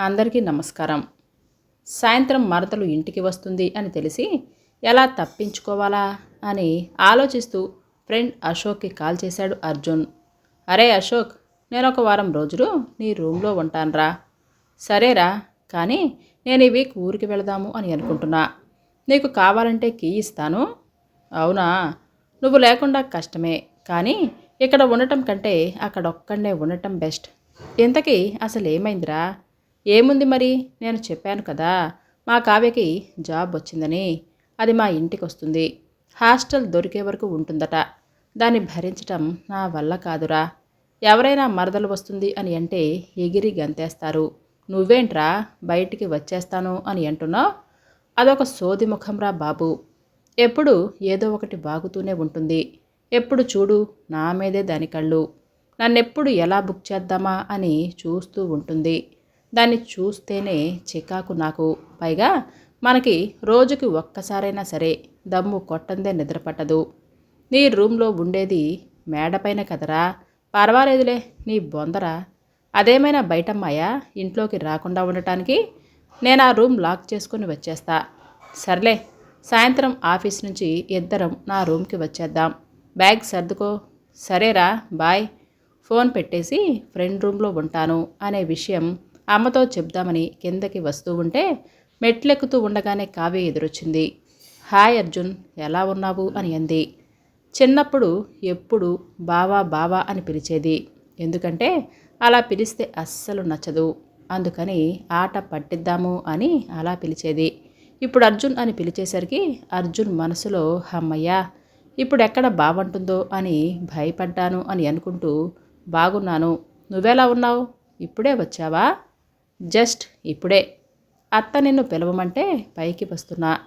అందరికీ నమస్కారం. సాయంత్రం మరతలు ఇంటికి వస్తుంది అని తెలిసి ఎలా తప్పించుకోవాలా? అని ఆలోచిస్తూ ఫ్రెండ్ అశోక్కి కాల్ చేశాడు అర్జున్. అరే అశోక్ నేను ఒక వారం రోజులు నీ రూమ్లో ఉంటానురా. సరేరా కానీ నేను ఈ వీక్ ఊరికి వెళదాము అని అనుకుంటున్నా. నీకు కావాలంటే కీ ఇస్తాను. అవునా? నువ్వు లేకుండా కష్టమే కానీ ఇక్కడ ఉండటం కంటే అక్కడ ఒక్కడనే ఉండటం బెస్ట్. ఇంతకీ అసలు ఏమైందిరా ఏముంది మరి? నేను చెప్పాను కదా మా కావ్యకి జాబ్ వచ్చిందని. అది మా ఇంటికి వస్తుంది హాస్టల్ దొరికే వరకు ఉంటుందట. దాన్ని భరించటం నా వల్ల కాదురా. ఎవరైనా మరదలు వస్తుంది అని అంటే ఎగిరి గంతేస్తారు. నువ్వేంట్రా బయటికి వచ్చేస్తాను అని అంటున్నావు? అదొక సోది ముఖంరా బాబు. ఎప్పుడు ఏదో ఒకటి బాగుతూనే ఉంటుంది. ఎప్పుడు చూడు నా మీదే దాని కళ్ళు. నన్నెప్పుడు ఎలా బుక్ చేద్దామా అని చూస్తూ ఉంటుంది. దాన్ని చూస్తేనే చికాకు నాకు. పైగా మనకి రోజుకి ఒక్కసారైనా సరే దమ్ము కొట్టందే నిద్రపట్టదు. నీ రూమ్లో ఉండేది మేడపైన కదరా. పర్వాలేదులే నీ బొందరా. అదేమైనా బయటమ్మాయా? ఇంట్లోకి రాకుండా ఉండటానికి నేను ఆ రూమ్ లాక్ చేసుకుని వచ్చేస్తా. సర్లే సాయంత్రం ఆఫీస్ నుంచి ఇద్దరం నా రూమ్కి వచ్చేద్దాం. బ్యాగ్ సర్దుకో. సరేరా బాయ్. ఫోన్ పెట్టేసి ఫ్రెండ్ రూమ్లో ఉంటాను అనే విషయం అమ్మతో చెప్దామని కిందకి వస్తూ ఉంటే మెట్లెక్కుతూ ఉండగానే కావ్య ఎదురొచ్చింది. హాయ్ అర్జున్ ఎలా ఉన్నావు? అని అంది. చిన్నప్పుడు ఎప్పుడు బావా బావా అని పిలిచేది. ఎందుకంటే అలా పిలిస్తే అస్సలు నచ్చదు. అందుకని ఆట పట్టిద్దాము అని అలా పిలిచేది. ఇప్పుడు అర్జున్ అని పిలిచేసరికి అర్జున్ మనసులో హమ్మయ్యా ఇప్పుడు ఎక్కడ బాగుంటుందో అని భయపడ్డాను అని అనుకుంటూ బాగున్నాను నువ్వెలా ఉన్నావు? ఇప్పుడే వచ్చావా? జస్ట్ ఇప్పుడే. అత్త నిన్ను పిలవమంటే పైకి వస్తున్నా.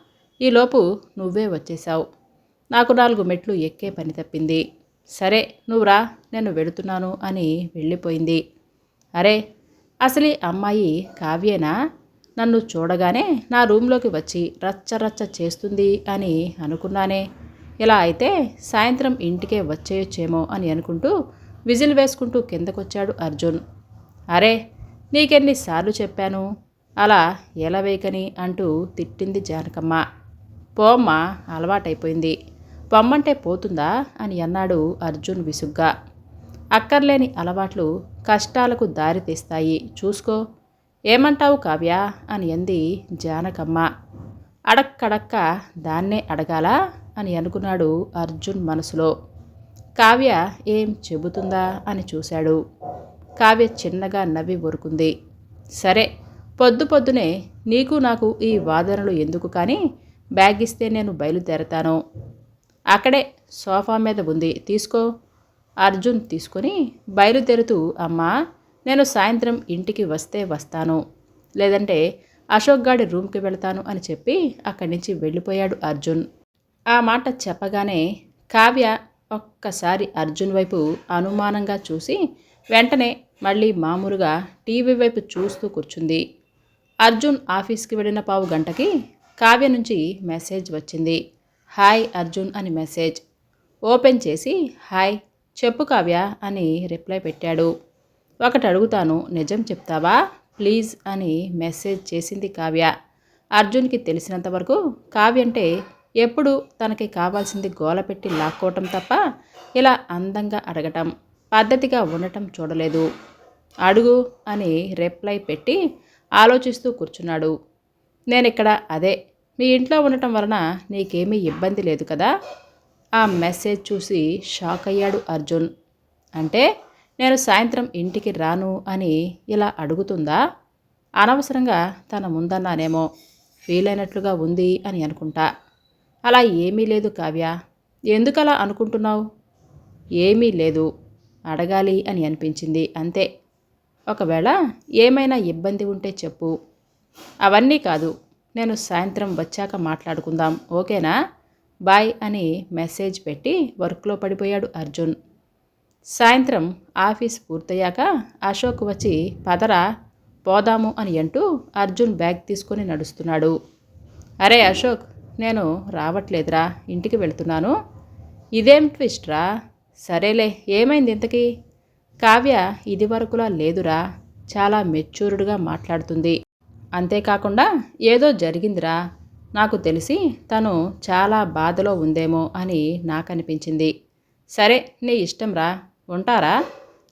ఈలోపు నువ్వే వచ్చేశావు. నాకు నాలుగు మెట్లు ఎక్కే పని తప్పింది. సరే నువ్వురా నేను వెళుతున్నాను అని వెళ్ళిపోయింది. అరే అసలు ఈ అమ్మాయి కావ్యేనా? నన్ను చూడగానే నా రూమ్లోకి వచ్చి రచ్చ రచ్చ చేస్తుంది అని అనుకున్నానే. ఇలా అయితే సాయంత్రం ఇంటికే వచ్చేయొచ్చేమో అని అనుకుంటూ విజిల్ వేసుకుంటూ కిందకొచ్చాడు అర్జున్. అరే నీకెన్నిసార్లు చెప్పాను? అలా ఎలవేకని అంటూ తిట్టింది జానకమ్మ. పోమ్మ అలవాటైపోయింది. పొమ్మంటే పోతుందా? అని అన్నాడు అర్జున్ విసుగ్గా. అక్కర్లేని అలవాట్లు కష్టాలకు దారి తీస్తాయి. చూసుకో. ఏమంటావు కావ్య? అని అంది జానకమ్మ. అడక్కడక్క దాన్నే అడగాలా? అని అనుకున్నాడు అర్జున్ మనసులో. కావ్య ఏం చెబుతుందా? అని చూశాడు. కావ్య చిన్నగా నవ్వి ఊరుకుంది. సరే పొద్దు పొద్దునే నీకు నాకు ఈ వాదనలు ఎందుకు కానీ బ్యాగ్ ఇస్తే నేను బయలుదేరతాను. అక్కడే సోఫా మీద ఉంది తీసుకో. అర్జున్ తీసుకొని బయలుదేరుతూ అమ్మా నేను సాయంత్రం ఇంటికి వస్తే వస్తాను. లేదంటే అశోక్ గాడి రూమ్కి వెళ్తాను అని చెప్పి అక్కడి నుంచి వెళ్ళిపోయాడు అర్జున్. ఆ మాట చెప్పగానే కావ్య ఒక్కసారి అర్జున్ వైపు అనుమానంగా చూసి వెంటనే మళ్ళీ మామూలుగా టీవీ వైపు చూస్తూ కూర్చుంది. అర్జున్ ఆఫీస్కి వెళ్ళిన పావు గంటకి కావ్య నుంచి మెసేజ్ వచ్చింది. హాయ్ అర్జున్ అని మెసేజ్. ఓపెన్ చేసి హాయ్ చెప్పు కావ్య అని రిప్లై పెట్టాడు. ఒకటి అడుగుతాను నిజం చెప్తావా? ప్లీజ్ అని మెసేజ్ చేసింది కావ్య. అర్జున్కి తెలిసినంత వరకు కావ్య అంటే ఎప్పుడు తనకి కావాల్సింది గోల పెట్టి లాక్కోవటం తప్ప ఇలా అందంగా అడగటం. పద్ధతిగా ఉండటం చూడలేదు. అడుగు అని రిప్లై పెట్టి ఆలోచిస్తూ కూర్చున్నాడు. నేను ఇక్కడ అదే మీ ఇంట్లో ఉండటం వలన నీకేమీ ఇబ్బంది లేదు కదా? ఆ మెసేజ్ చూసి షాక్ అయ్యాడు అర్జున్. అంటే నేను సాయంత్రం ఇంటికి రాను అని ఇలా అడుగుతుందా? అనవసరంగా తన ముందన్నానేమో ఫీల్ అయినట్లుగా ఉంది అని అనుకుంటా. అలా ఏమీ లేదు కావ్య. ఎందుకలా అనుకుంటున్నావు? ఏమీ లేదు. అడగాలి అని అనిపించింది. అంతే. ఒకవేళ ఏమైనా ఇబ్బంది ఉంటే చెప్పు. అవన్నీ కాదు నేను సాయంత్రం వచ్చాక మాట్లాడుకుందాం. ఓకేనా? బాయ్ అని మెసేజ్ పెట్టి వర్క్లో పడిపోయాడు అర్జున్. సాయంత్రం ఆఫీస్ పూర్తయ్యాక అశోక్ వచ్చి పదరా పోదాము అని అంటూ అర్జున్ బ్యాగ్ తీసుకొని నడుస్తున్నాడు. అరే అశోక్ నేను రావట్లేదురా ఇంటికి వెళ్తున్నాను. ఇదేం ట్విస్ట్ రా సరేలే ఏమైంది ఇంతకీ? కావ్య ఇది వరకులా లేదురా. చాలా మెచ్యూర్డ్గా మాట్లాడుతుంది. అంతేకాకుండా ఏదో జరిగిందిరా. నాకు తెలిసి తను చాలా బాధలో ఉందేమో అని నాకనిపించింది. సరే నీ ఇష్టంరా. ఉంటారా?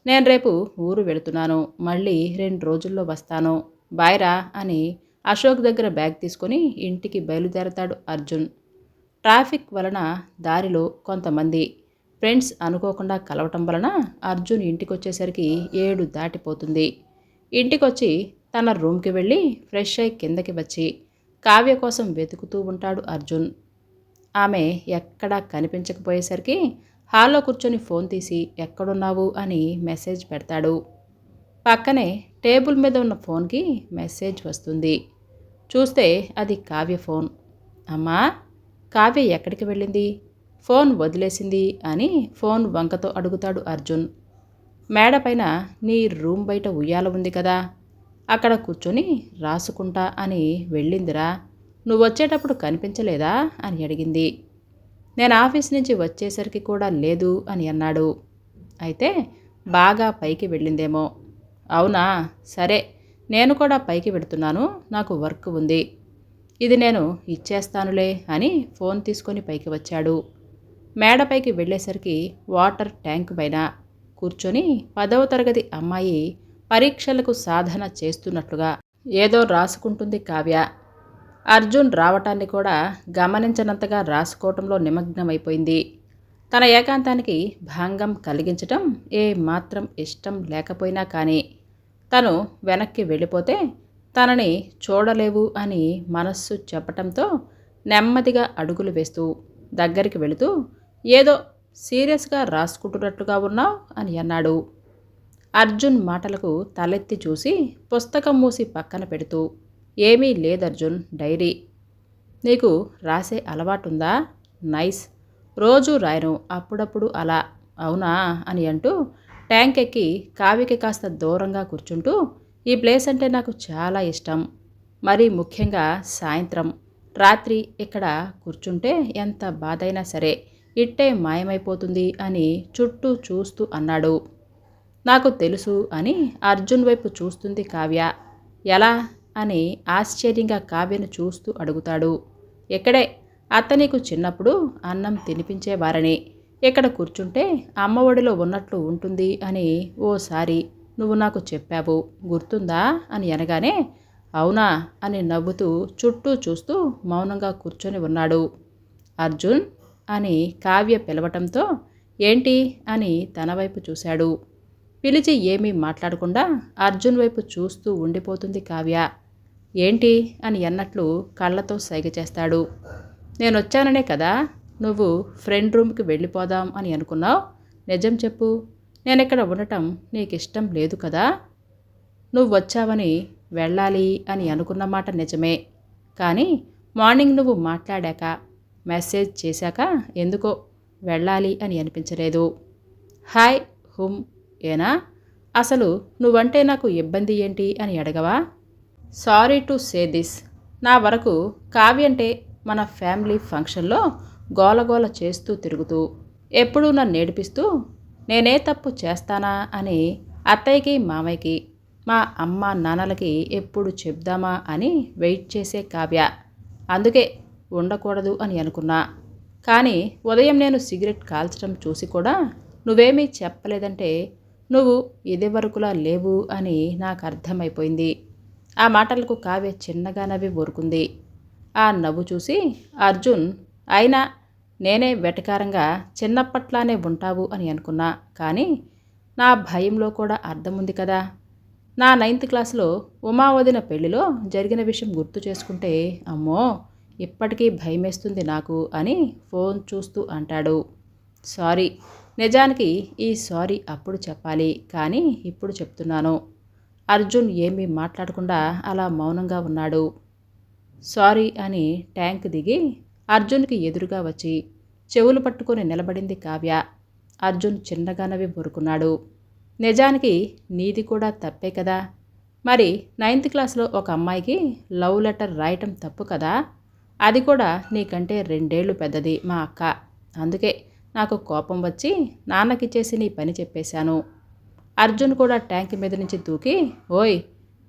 నేను రేపు ఊరు వెళుతున్నాను. మళ్ళీ రెండు రోజుల్లో వస్తాను. బాయ్రా అని అశోక్ దగ్గర బ్యాగ్ తీసుకొని ఇంటికి బయలుదేరతాడు అర్జున్. ట్రాఫిక్ వలన దారిలో కొంతమంది ఫ్రెండ్స్ అనుకోకుండా కలవటం వలన అర్జున్ ఇంటికి వచ్చేసరికి ఏడు దాటిపోతుంది. ఇంటికొచ్చి తన రూమ్కి వెళ్ళి ఫ్రెష్ అయి కిందకి వచ్చి కావ్య కోసం వెతుకుతూ ఉంటాడు అర్జున్. ఆమె ఎక్కడా కనిపించకపోయేసరికి హాల్లో కూర్చొని ఫోన్ తీసి ఎక్కడున్నావు? అని మెసేజ్ పెడతాడు. పక్కనే టేబుల్ మీద ఉన్న ఫోన్కి మెసేజ్ వస్తుంది. చూస్తే అది కావ్య ఫోన్. అమ్మా కావ్య ఎక్కడికి వెళ్ళింది? ఫోన్ వదిలేసింది అని ఫోన్ వంకతో అడుగుతాడు అర్జున్. మేడ పైన నీ రూమ్ బయట ఉయ్యాల ఉంది కదా అక్కడ కూర్చొని రాసుకుంటా అని వెళ్ళిందిరా. నువ్వు వచ్చేటప్పుడు కనిపించలేదా అని అడిగింది. నేను ఆఫీస్ నుంచి వచ్చేసరికి కూడా లేదు అని అన్నాడు. అయితే బాగా పైకి వెళ్ళిందేమో. అవునా? సరే నేను కూడా పైకి వెడుతున్నాను నాకు వర్క్ ఉంది. ఇది నేను ఇచ్చేస్తానులే అని ఫోన్ తీసుకొని పైకి వచ్చాడు. మేడపైకి వెళ్ళేసరికి వాటర్ ట్యాంక్ పైన కూర్చొని పదవ తరగతి అమ్మాయి పరీక్షలకు సాధన చేస్తున్నట్లుగా ఏదో రాసుకుంటుంది కావ్య. అర్జున్ రావటాన్ని కూడా గమనించనంతగా రాసుకోవటంలో నిమగ్నమైపోయింది. తన ఏకాంతానికి భంగం కలిగించటం ఏ మాత్రం ఇష్టం లేకపోయినా కానీ తను వెనక్కి వెళ్ళిపోతే తనని చూడలేవు అని మనస్సు చెప్పటంతో నెమ్మదిగా అడుగులు వేస్తూ దగ్గరికి వెళుతూ ఏదో సీరియస్గా రాసుకుంటున్నట్టుగా ఉన్నావు అని అన్నాడు. అర్జున్ మాటలకు తలెత్తి చూసి పుస్తకం మూసి పక్కన పెడుతూ ఏమీ లేదర్జున్ డైరీ. నీకు రాసే అలవాటుందా? నైస్. రోజు రాయను అప్పుడప్పుడు అలా. అవునా? అని అంటూ ట్యాంక్ ఎక్కి కావికి కాస్త దూరంగా కూర్చుంటూ ఈ ప్లేస్ అంటే నాకు చాలా ఇష్టం. మరి ముఖ్యంగా సాయంత్రం. రాత్రి ఇక్కడ కూర్చుంటే ఎంత బాధైనా సరే. ఇట్టే మాయమైపోతుంది అని చుట్టూ చూస్తూ అన్నాడు. నాకు తెలుసు అని అర్జున్ వైపు చూస్తుంది కావ్య. ఎలా? అని ఆశ్చర్యంగా కావ్యను చూస్తూ అడుగుతాడు. ఎక్కడే? అతనికి చిన్నప్పుడు అన్నం తినిపించేవారని ఇక్కడ కూర్చుంటే అమ్మ ఒడిలో ఉన్నట్లు ఉంటుంది అని ఓసారి నువ్వు నాకు చెప్పావు. గుర్తుందా? అని అనగానే అవునా? అని నవ్వుతూ చుట్టూ చూస్తూ మౌనంగా కూర్చొని ఉన్నాడు. అర్జున్ అని కావ్య పిలవటంతో ఏంటి అని తన వైపు చూశాడు. పిలిచి ఏమీ మాట్లాడకుండా అర్జున్ వైపు చూస్తూ ఉండిపోతుంది కావ్య. ఏంటి అని అన్నట్లు కళ్ళతో సైగ చేస్తాడు. నేను వచ్చాననే కదా నువ్వు ఫ్రెండ్ రూమ్కి వెళ్ళిపోదాం అని అనుకున్నావు. నిజం చెప్పు. నేను ఇక్కడ ఉండటం నీకు ఇష్టం లేదు కదా. నువ్వు వచ్చావని వెళ్ళాలి అని అనుకున్న మాట నిజమే. కానీ మార్నింగ్ నువ్వు మాట్లాడాక మెసేజ్ చేశాక ఎందుకో వెళ్ళాలి అని అనిపించలేదు. హాయ్ హుమ్ ఏనా? అసలు నువ్వంటే నాకు ఇబ్బంది ఏంటి అని అడగవా? Sorry to say this. నా వరకు కావ్యంటే మన ఫ్యామిలీ ఫంక్షన్లో గోలగోల చేస్తూ తిరుగుతూ ఎప్పుడూ నన్ను నేర్పిస్తూ నేనే తప్పు చేస్తానా అని అత్తయ్యకి మామయ్యకి మా అమ్మ నాన్నలకి ఎప్పుడు చెప్దామా అని వెయిట్ చేసే కావ్య. అందుకే ఉండకూడదు అని అనుకున్నా. కానీ ఉదయం నేను సిగరెట్ కాల్చడం చూసి కూడా నువ్వేమీ చెప్పలేదంటే నువ్వు ఇది వరకులా లేవు అని నాకు అర్థమైపోయింది. ఆ మాటలకు కావ్య చిన్నగా నవ్వి ఊరుకుంది. ఆ నవ్వు చూసి అర్జున్ అయినా నేనే వెటకారంగా చిన్నప్పట్లానే ఉంటావు అని అనుకున్నా. కానీ నా భయంలో కూడా అర్థం ఉంది కదా. నా నైన్త్ క్లాస్లో ఉమావదిన పెళ్ళిలో జరిగిన విషయం గుర్తు చేసుకుంటే అమ్మో! ఇప్పటికీ భయమేస్తుంది నాకు అని ఫోన్ చూస్తూ అంటాడు. సారీ నిజానికి ఈ సారీ అప్పుడు చెప్పాలి కానీ ఇప్పుడు చెప్తున్నాను. అర్జున్ ఏమీ మాట్లాడకుండా అలా మౌనంగా ఉన్నాడు. సారీ అని ట్యాంక్ దిగి అర్జున్కి ఎదురుగా వచ్చి చెవులు పట్టుకొని నిలబడింది కావ్య. అర్జున్ చిన్నగా నవ్వి బొరుకున్నాడు నిజానికి నీది కూడా తప్పే కదా? మరి నైన్త్ క్లాస్లో ఒక అమ్మాయికి లవ్ లెటర్ రాయటం తప్పు కదా? అది కూడా నీకంటే రెండేళ్ళు పెద్దది మా అక్క. అందుకే నాకు కోపం వచ్చి నాన్నకిచ్చేసి నీ పని చెప్పేశాను. అర్జున్ కూడా ట్యాంక్ మీద నుంచి దూకి ఓయ్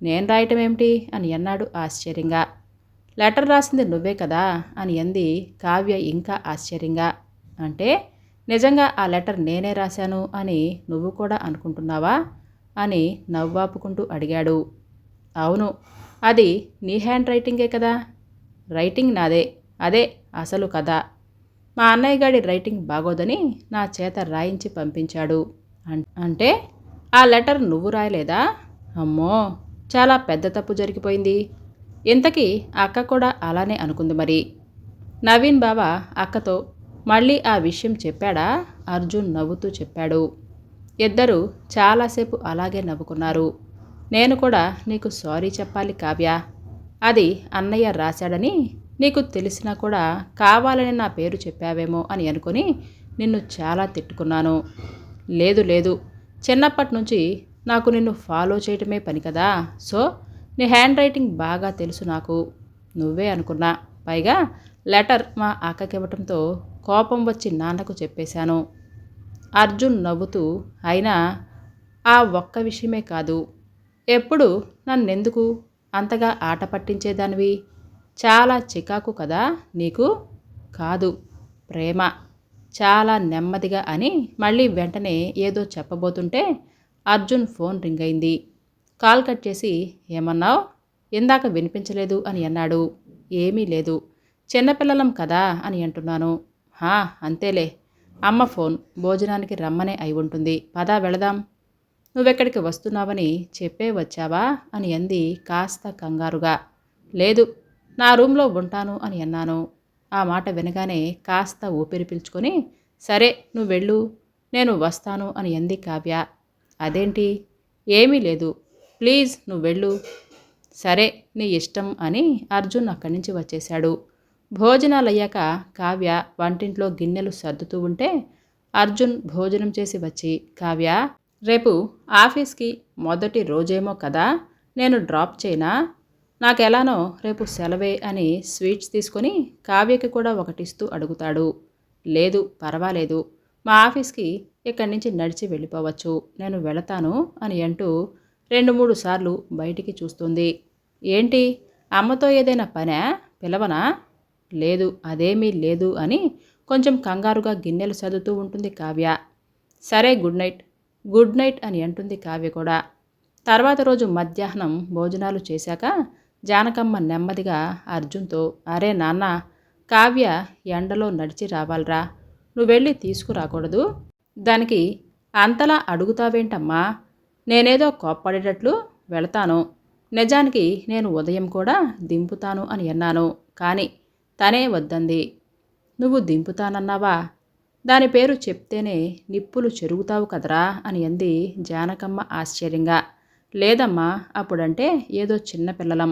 నేను రాయటం ఏమిటి అని అన్నాడు ఆశ్చర్యంగా. లెటర్ రాసింది నువ్వే కదా? అని అంది కావ్య ఇంకా ఆశ్చర్యంగా. అంటే నిజంగా ఆ లెటర్ నేనే రాశాను అని నువ్వు కూడా అనుకుంటున్నావా? అని నవ్వాపుకుంటూ అడిగాడు. అవును అది నీ హ్యాండ్ రైటింగే కదా. రైటింగ్ నాదే అదే అసలు కథ. మా అన్నయ్య గారి రైటింగ్ బాగోదని నా చేత రాయించి పంపించాడు. అంటే ఆ లెటర్ నువ్వు రాయలేదా? అమ్మో చాలా పెద్ద తప్పు జరిగిపోయింది. ఇంతకీ అక్క కూడా అలానే అనుకుంది మరి. నవీన్ బాబా అక్కతో మళ్ళీ ఆ విషయం చెప్పాడా? అర్జున్ నవ్వుతూ చెప్పాడు. ఇద్దరు చాలాసేపు అలాగే నవ్వుకున్నారు. నేను కూడా నీకు సారీ చెప్పాలి కావ్య. అది అన్నయ్య రాశాడని నీకు తెలిసినా కూడా కావాలని నా పేరు చెప్పావేమో అని అనుకుని నిన్ను చాలా తిట్టుకున్నాను. లేదు లేదు. చిన్నప్పటి నుంచి నాకు నిన్ను ఫాలో చేయటమే పని కదా. సో నీ హ్యాండ్ రైటింగ్ బాగా తెలుసు నాకు. నువ్వే అనుకున్నా. పైగా లెటర్ మా అక్కకివ్వటంతో కోపం వచ్చి నాన్నకు చెప్పేశాను. అర్జున్ నవ్వుతూ అయినా ఆ ఒక్క విషయమే కాదు. ఎప్పుడు నన్నెందుకు అంతగా ఆట పట్టించేదానివి? చాలా చికాకు కదా నీకు? కాదు ప్రేమ. చాలా నెమ్మదిగా అని మళ్ళీ వెంటనే ఏదో చెప్పబోతుంటే అర్జున్ ఫోన్ రింగ్ అయింది. కాల్ కట్ చేసి ఏమన్నావు? ఇందాక వినిపించలేదు అని అన్నాడు. ఏమీ లేదు. చిన్నపిల్లలం కదా అని అంటున్నాను. హా అంతేలే. అమ్మ ఫోన్ భోజనానికి రమ్మనే అయి ఉంటుంది. పదా వెళదాం. నువ్వెక్కడికి వస్తున్నావని చెప్పే వచ్చావా? అని అంది కాస్త కంగారుగా. లేదు నా రూమ్లో ఉంటాను అని అన్నాను. ఆ మాట వినగానే కాస్త ఊపిరి పీల్చుకొని సరే నువ్వు వెళ్ళు నేను వస్తాను అని అంది కావ్య. అదేంటి? ఏమీ లేదు. ప్లీజ్ నువ్వు వెళ్ళు. సరే నీ ఇష్టం అని అర్జున్ అక్కడి నుంచి వచ్చేశాడు. భోజనాలయ్యాక కావ్య వంటింట్లో గిన్నెలు సర్దుతూ ఉంటే అర్జున్ భోజనం చేసి వచ్చి కావ్య రేపు ఆఫీస్కి మొదటి రోజేమో కదా నేను డ్రాప్ చేయనా? నాకెలానో రేపు సెలవే అని స్వీట్స్ తీసుకొని కావ్యకి కూడా ఒకటిస్తూ అడుగుతాడు. లేదు పర్వాలేదు. మా ఆఫీస్కి ఇక్కడి నుంచి నడిచి వెళ్ళిపోవచ్చు. నేను వెళతాను అని అంటూ రెండు మూడు సార్లు బయటికి చూస్తుంది. ఏంటి అమ్మతో ఏదైనా పనా? పిలవనా? లేదు అదేమీ లేదు అని కొంచెం కంగారుగా గిన్నెలు చదువుతూ ఉంటుంది కావ్య. సరే గుడ్ నైట్. గుడ్ నైట్ అని అంటుంది కావ్య కూడా. తర్వాత రోజు మధ్యాహ్నం భోజనాలు చేశాక జానకమ్మ నెమ్మదిగా అర్జున్తో అరే నాన్న కావ్య ఎండలో నడిచి రావాలరా. నువ్వు వెళ్ళి తీసుకురాకూడదు. దానికి అంతలా అడుగుతావేంటమ్మా? నేనేదో కోప్పడేటట్లు వెళతాను. నిజానికి నేను ఉదయం కూడా దింపుతాను అని అన్నాను. కానీ తనే వద్దంది. నువ్వు దింపుతానన్నావా? దాని పేరు చెప్తేనే నిప్పులు చెరుగుతావు కదరా అని అంది జానకమ్మ ఆశ్చర్యంగా. లేదమ్మా అప్పుడంటే ఏదో చిన్నపిల్లలం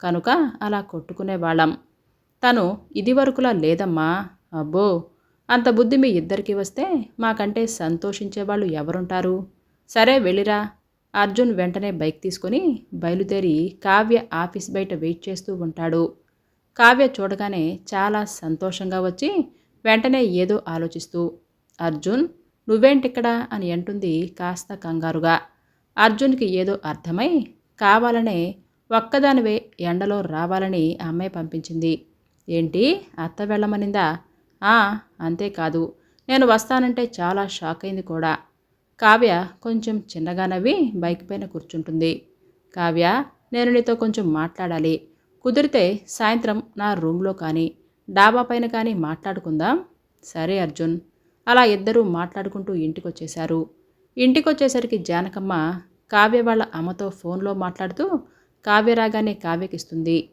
కనుక అలా కొట్టుకునేవాళ్ళం. తను ఇదివరకులా లేదమ్మా. అబ్బో అంత బుద్ధి మీ ఇద్దరికి వస్తే మాకంటే సంతోషించేవాళ్ళు ఎవరుంటారు? సరే వెళ్ళిరా. అర్జున్ వెంటనే బైక్ తీసుకొని బయలుదేరి కావ్య ఆఫీస్ బయట వెయిట్ చేస్తూ ఉంటాడు. కావ్య చూడగానే చాలా సంతోషంగా వచ్చి వెంటనే ఏదో ఆలోచిస్తూ అర్జున్ నువ్వేంటిక్కడ? అని అంటుంది కాస్త కంగారుగా. అర్జున్కి ఏదో అర్థమై కావాలనే ఒక్కదానివే ఎండలో రావాలని అమ్మాయి పంపించింది. ఏంటి? అత్త వెళ్ళమనిందా? "ఆ, అంతేకాదు నేను వస్తానంటే చాలా షాక్ అయింది కూడా. కావ్య కొంచెం చిన్నగా నవ్వి బైక్ పైన కూర్చుంటుంది. కావ్య నేను నీతో కొంచెం మాట్లాడాలి. కుదిరితే సాయంత్రం నా రూమ్లో కానీ డాబా పైన కానీ మాట్లాడుకుందాం. సరే అర్జున్. అలా ఇద్దరూ మాట్లాడుకుంటూ ఇంటికొచ్చేశారు. ఇంటికొచ్చేసరికి జానకమ్మ కావ్య వాళ్ళ అమ్మతో ఫోన్లో మాట్లాడుతూ కావ్య రాగానే కావ్యకిస్తుంది.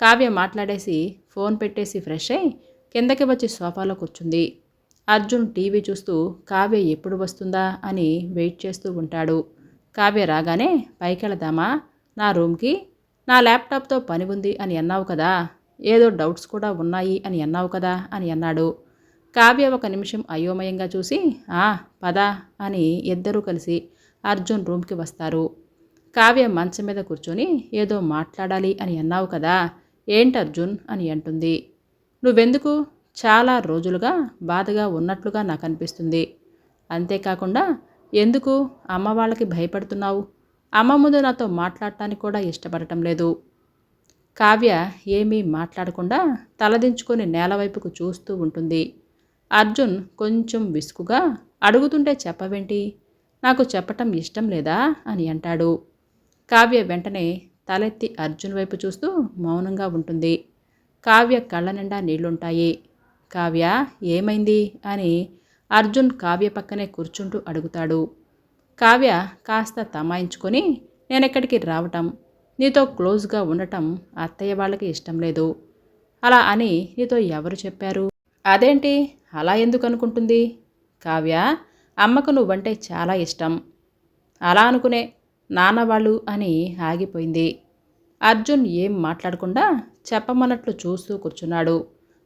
కావ్య మాట్లాడేసి ఫోన్ పెట్టేసి ఫ్రెష్ అయి కిందకి వచ్చి సోఫాలో కూర్చుంది. అర్జున్ టీవీ చూస్తూ కావ్య ఎప్పుడు వస్తుందా అని వెయిట్ చేస్తూ ఉంటాడు. కావ్య రాగానే పైకెళదామా? నా రూమ్కి? నా ల్యాప్టాప్తో పని ఉంది అని అన్నావు కదా. ఏదో డౌట్స్ కూడా ఉన్నాయి అని అన్నావు కదా అని అన్నాడు. కావ్య ఒక నిమిషం అయోమయంగా చూసి ఆ పద అని ఇద్దరూ కలిసి అర్జున్ రూమ్కి వస్తారు. కావ్య మంచం మీద కూర్చొని ఏదో మాట్లాడాలి అని అన్నావు కదా ఏంటి అర్జున్ అని అంటుంది. నువ్వెందుకు? చాలా రోజులుగా బాధగా ఉన్నట్లుగా నాకు అనిపిస్తుంది. అంతేకాకుండా ఎందుకు అమ్మ వాళ్ళకి భయపడుతున్నావు? అమ్మ ముందు నాతో మాట్లాడటానికి కూడా ఇష్టపడటం లేదు. కావ్య ఏమీ మాట్లాడకుండా తలదించుకొని నేల వైపుకు చూస్తూ ఉంటుంది. అర్జున్ కొంచెం విసుగుగా అడుగుతుంటే చెప్పవేంటి? నాకు చెప్పటం ఇష్టం లేదా? అని అంటాడు. కావ్య వెంటనే తలెత్తి అర్జున్ వైపు చూస్తూ మౌనంగా ఉంటుంది. కావ్య కళ్ళ నిండా నీళ్ళుంటాయి. కావ్య ఏమైంది? అని అర్జున్ కావ్య పక్కనే కూర్చుంటూ అడుగుతాడు. కావ్య కాస్త తమాయించుకొని నేనెక్కడికి రావటం? నీతో క్లోజ్గా ఉండటం అత్తయ్య వాళ్ళకి ఇష్టం లేదు. అలా అని నీతో ఎవరు చెప్పారు? అదేంటి? అలా ఎందుకు అనుకుంటుంది? కావ్య అమ్మకు నువ్వంటే చాలా ఇష్టం. అలా అనుకునే నాన్న వాళ్ళు అని ఆగిపోయింది. అర్జున్ ఏం మాట్లాడకుండా చెప్పమన్నట్లు చూస్తూ కూర్చున్నాడు.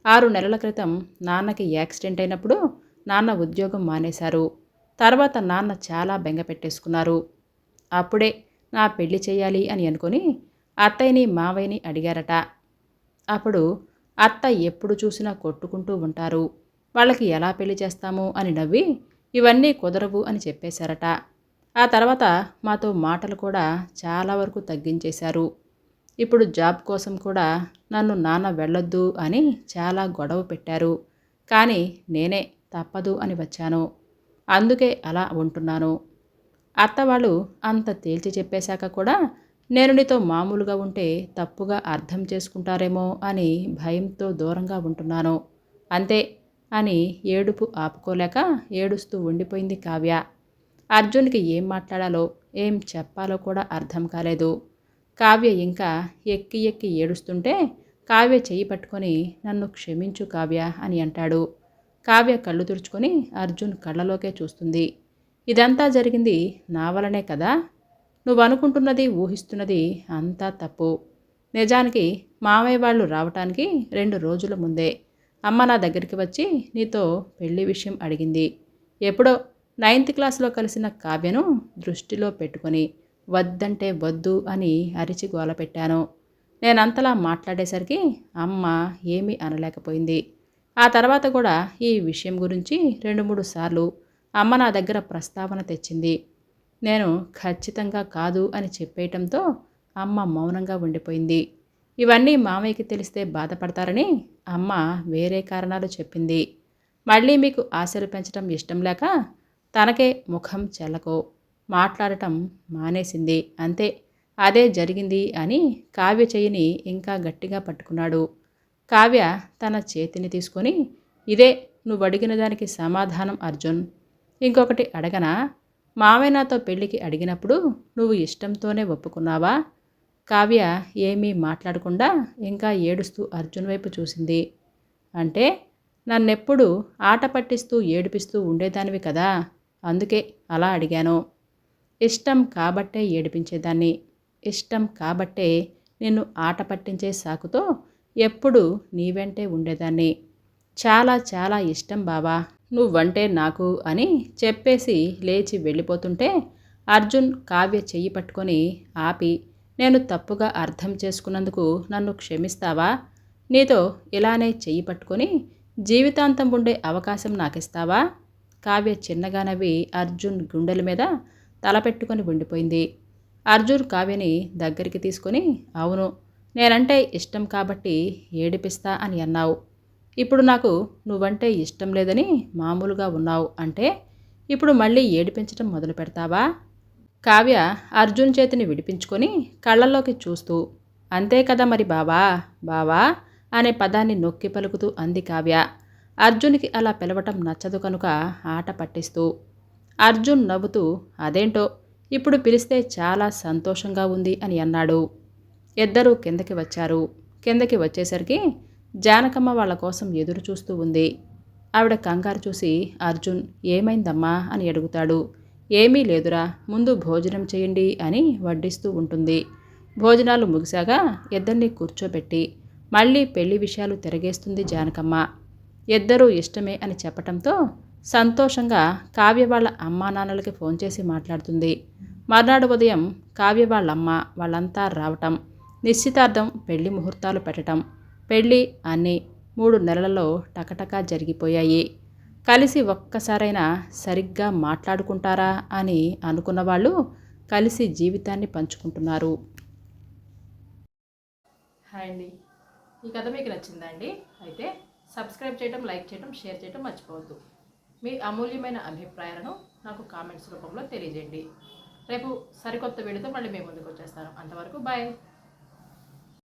ఆరు నెలల క్రితం నాన్నకి యాక్సిడెంట్ అయినప్పుడు నాన్న ఉద్యోగం మానేశారు. తర్వాత నాన్న చాలా బెంగ పెట్టేసుకున్నారు అప్పుడే నా పెళ్ళి చేయాలి అని అనుకుని అత్తయ్యని మావయ్యని అడిగారట. అప్పుడు అత్త ఎప్పుడు చూసినా కొట్టుకుంటూ ఉంటారు. వాళ్ళకి ఎలా పెళ్ళి చేస్తాము అని నవ్వి ఇవన్నీ కుదరవు అని చెప్పేశారట. ఆ తర్వాత మాతో మాటలు కూడా చాలా వరకు తగ్గించేశారు. ఇప్పుడు జాబ్ కోసం కూడా నన్ను నాన్న వెళ్ళొద్దు అని చాలా గొడవ పెట్టారు. కానీ నేనే తప్పదు అని వచ్చాను. అందుకే అలా ఉంటున్నాను. అత్త వాళ్ళు అంత తేల్చి చెప్పేశాక కూడా నేను నీతో మామూలుగా ఉంటే తప్పుగా అర్థం చేసుకుంటారేమో అని భయంతో దూరంగా ఉంటున్నాను. అంతే అని ఏడుపు ఆపుకోలేక ఏడుస్తూ ఉండిపోయింది కావ్య. అర్జున్కి ఏం మాట్లాడాలో ఏం చెప్పాలో కూడా అర్థం కాలేదు. కావ్య ఇంకా ఎక్కి ఎక్కి ఏడుస్తుంటే కావ్య చెయ్యి పట్టుకొని నన్ను క్షమించు కావ్య అని అంటాడు. కావ్య కళ్ళు తుడుచుకొని అర్జున్ కళ్ళలోకే చూస్తుంది. ఇదంతా జరిగింది నా వలనే కదా. నువ్వు అనుకుంటున్నది ఊహిస్తున్నది అంతా తప్పు. నిజానికి మామయ్య వాళ్ళు రావటానికి రెండు రోజుల ముందే అమ్మ నా దగ్గరికి వచ్చి నీతో పెళ్ళి విషయం అడిగింది. ఎప్పుడో నైన్త్ క్లాస్లో కలిసిన కావ్యను దృష్టిలో పెట్టుకొని వద్దంటే వద్దు అని అరిచి గోలపెట్టాను నేనంతలా మాట్లాడేసరికి అమ్మ ఏమీ అనలేకపోయింది. ఆ తర్వాత కూడా ఈ విషయం గురించి రెండు మూడు సార్లు అమ్మ నా దగ్గర ప్రస్తావన తెచ్చింది. నేను ఖచ్చితంగా కాదు అని చెప్పేయటంతో అమ్మ మౌనంగా ఉండిపోయింది. ఇవన్నీ మామయ్యకి తెలిస్తే బాధపడతారని అమ్మ వేరే కారణాలు చెప్పింది. మళ్ళీ మీకు ఆశలు పెంచడం ఇష్టం లేక తనకే ముఖం చెల్లకో మాట్లాడటం మానేసింది. అంతే అదే జరిగింది అని కావ్య చెయ్యిని ఇంకా గట్టిగా పట్టుకున్నాడు. కావ్య తన చేతిని తీసుకొని ఇదే నువ్వు అడిగిన దానికి సమాధానం అర్జున్. ఇంకొకటి అడగనా? మావయ్య నాతో పెళ్ళికి అడిగినప్పుడు నువ్వు ఇష్టంతోనే ఒప్పుకున్నావా? కావ్య ఏమీ మాట్లాడకుండా ఇంకా ఏడుస్తూ అర్జున్ వైపు చూసింది. అంటే నన్నెప్పుడు ఆట పట్టిస్తూ ఏడిపిస్తూ ఉండేదానివి కదా అందుకే అలా అడిగాను. ఇష్టం కాబట్టే ఏడిపించేదాన్ని. ఇష్టం కాబట్టే నిన్ను ఆట పట్టించే సాకుతో ఎప్పుడు నీ వెంటే ఉండేదాన్ని. చాలా చాలా ఇష్టం బావా. నువ్వంటే నాకు అని చెప్పేసి లేచి వెళ్ళిపోతుంటే అర్జున్ కావ్య చెయ్యి పట్టుకొని ఆపి నేను తప్పుగా అర్థం చేసుకున్నందుకు నన్ను క్షమిస్తావా? నీతో ఇలానే చెయ్యి పట్టుకొని జీవితాంతం ఉండే అవకాశం నాకిస్తావా? కావ్య చిన్నగా నవ్వి అర్జున్ గుండెల మీద తలపెట్టుకొని ఉండిపోయింది. అర్జున్ కావ్యని దగ్గరికి తీసుకొని అవును నేనంటే ఇష్టం కాబట్టి ఏడిపిస్తా అని అన్నావు. ఇప్పుడు నాకు నువ్వంటే ఇష్టం లేదని మామూలుగా ఉన్నావు అంటే ఇప్పుడు మళ్ళీ ఏడిపించటం మొదలు పెడతావా? కావ్య అర్జున్ చేతిని విడిపించుకొని కళ్ళల్లోకి చూస్తూ అంతే కదా మరి బావా బావా అనే పదాన్ని నొక్కి పలుకుతూ అంది కావ్య. అర్జున్కి అలా పిలవటం నచ్చదు కనుక ఆట పట్టిస్తూ అర్జున్ నవ్వుతూ అదేంటో ఇప్పుడు పిలిస్తే చాలా సంతోషంగా ఉంది అని అన్నాడు. ఇద్దరూ కిందకి వచ్చారు. కిందకి వచ్చేసరికి జానకమ్మ వాళ్ళ కోసం ఎదురు చూస్తూ ఉంది. ఆవిడ కంగారు చూసి అర్జున్ ఏమైందమ్మా? అని అడుగుతాడు. ఏమీ లేదురా ముందు భోజనం చేయండి అని వడ్డిస్తూ ఉంటుంది. భోజనాలు ముగిసాగా ఇద్దరిని కూర్చోబెట్టి మళ్ళీ పెళ్ళి విషయాలు తిరగేస్తుంది జానకమ్మ. ఇద్దరూ ఇష్టమే అని చెప్పటంతో సంతోషంగా కావ్య వాళ్ళ అమ్మా నాన్నలకి ఫోన్ చేసి మాట్లాడుతుంది. మర్నాడు ఉదయం కావ్య వాళ్ళ అమ్మ వాళ్ళంతా రావటం నిశ్చితార్థం పెళ్ళి ముహూర్తాలు పెట్టడం పెళ్ళి అన్నీ మూడు నెలలలో టకటకా జరిగిపోయాయి. కలిసి ఒక్కసారైనా సరిగ్గా మాట్లాడుకుంటారా అని అనుకున్న వాళ్ళు కలిసి జీవితాన్ని పంచుకుంటున్నారు. హాయ్ అండి. ఈ కథ మీకు నచ్చిందా అండి? అయితే సబ్స్క్రైబ్ చేయడం లైక్ చేయడం షేర్ చేయడం మర్చిపోవద్దు. మీ అమూల్యమైన అభిప్రాయాలను నాకు కామెంట్స్ రూపంలో తెలియజేయండి. రేపు సరికొత్త వీడియోతో మళ్ళీ మేము ముందుకు వచ్చేస్తాను. అంతవరకు బాయ్.